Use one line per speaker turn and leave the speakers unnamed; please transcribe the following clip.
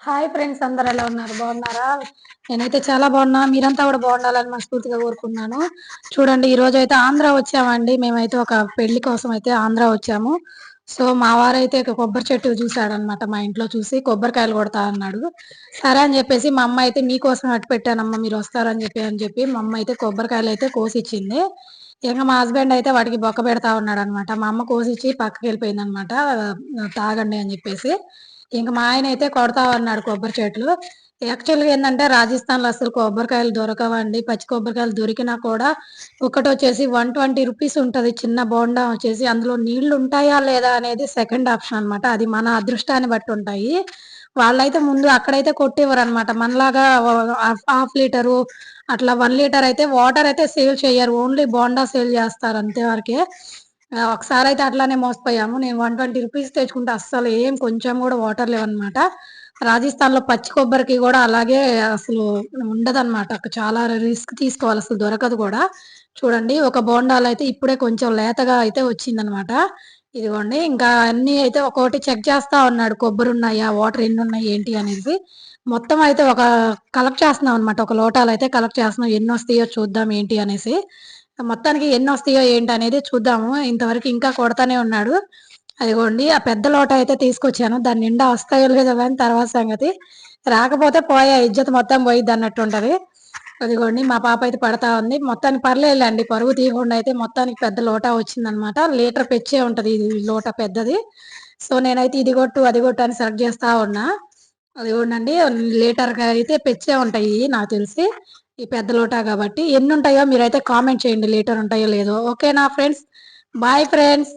Hi friends అందరు ఎలా ఉన్నారు? బాగున్నారా? నేనైతే చాలా బాగున్నా. మీరంతా కూడా బాగుండాలని మనస్ఫూర్తిగా కోరుకున్నాను. చూడండి ఈ రోజు అయితే ఆంధ్ర వచ్చామండి. మేమైతే ఒక పెళ్ళి కోసం అయితే ఆంధ్ర వచ్చాము. సో మా వారైతే కొబ్బరి చెట్టు చూసాడనమాట మా ఇంట్లో చూసి. కొబ్బరికాయలు కొడతా అన్నాడు. సరే అని చెప్పేసి మా అమ్మ అయితే మీకోసం అట్టు పెట్టానమ్మా మీరు వస్తారని చెప్పి అని చెప్పి మా అమ్మ అయితే కొబ్బరికాయలు అయితే కోసిచ్చింది. ఇంకా మా హస్బెండ్ అయితే వాటికి బొక్క పెడతా ఉన్నాడు అనమాట మా అమ్మ కోసిచ్చి పక్కకి వెళ్ళిపోయింది అనమాట తాగండి అని చెప్పేసి. ఇంకా మా ఆయన అయితే కొడతామన్నాడు కొబ్బరి చెట్లు. యాక్చువల్గా ఏంటంటే రాజస్థాన్లో అసలు కొబ్బరికాయలు దొరకవండి. పచ్చి కొబ్బరికాయలు దొరికినా కూడా ఒకటి వచ్చేసి వన్ ట్వంటీ రూపీస్ ఉంటది. చిన్న బోండా వచ్చేసి అందులో నీళ్ళు ఉంటాయా లేదా అనేది సెకండ్ ఆప్షన్ అనమాట అది మన అదృష్టాన్ని బట్టి ఉంటాయి. వాళ్ళైతే ముందు అక్కడైతే కొట్టేవారు అనమాట మనలాగా హాఫ్ లీటరు అట్లా వన్ లీటర్ అయితే వాటర్ అయితే సేల్ చేయరు ఓన్లీ బోండా సేల్ చేస్తారు అంతే వరకే. ఒకసారి అయితే అట్లానే మోసపోయాము. నేను వన్ ట్వంటీ రూపీస్ తెచ్చుకుంటే అస్సలు ఏం కొంచెం కూడా వాటర్ లేవన్నమాట. రాజస్థాన్లో పచ్చి కొబ్బరికి కూడా అలాగే అసలు ఉండదన్నమాట. చాలా రిస్క్ తీసుకోవాలి అసలు దొరకదు కూడా. చూడండి ఒక బోండాలు అయితే ఇప్పుడే కొంచెం లేతగా అయితే వచ్చిందనమాట ఇదిగోండి ఇంకా అన్ని అయితే ఒక్కొక్కటి చెక్ చేస్తా ఉన్నాడు. కొబ్బరి ఉన్నాయా వాటర్ ఎన్ని ఉన్నాయి ఏంటి అనేది. మొత్తం అయితే ఒక కలెక్ట్ చేస్తున్నాం అనమాట ఒక లోటాలు అయితే కలెక్ట్ చేస్తున్నాం. ఎన్ని వస్తాయో చూద్దాం ఏంటి అనేసి. మొత్తానికి ఎన్ని వస్తాయో ఏంటి అనేది చూద్దాము. ఇంతవరకు ఇంకా కొడతానే ఉన్నాడు. అదిగోండి ఆ పెద్ద లోట అయితే తీసుకొచ్చాను. దాని నిండా వస్తాయో లేదో కానీ తర్వాత సంగతి. రాకపోతే పోయా ఇజ్జత్ మొత్తం పోయిద్ది అన్నట్టు ఉంటది. అదిగోండి మా పాప అయితే పడతా ఉంది. మొత్తానికి పర్లేదులేండి పరుగు తీయకుండా అయితే మొత్తానికి పెద్ద లోటా వచ్చిందనమాట లీటర్ పెచ్చే ఉంటది ఇది లోట పెద్దది. సో నేనైతే ఇది కొట్టు అది కొట్టు అని సెలెక్ట్ చేస్తా ఉన్నా. అదిగోండి చూడండి లీటర్ అయితే పెచ్చే ఉంటాయి నాకు తెలిసి. ఈ పెద్ద లోటా కాబట్టి ఎన్ని ఉంటాయో మీరైతే కామెంట్ చేయండి లీటర్ ఉంటాయో లేదో. ఓకేనా ఫ్రెండ్స్? Bye friends.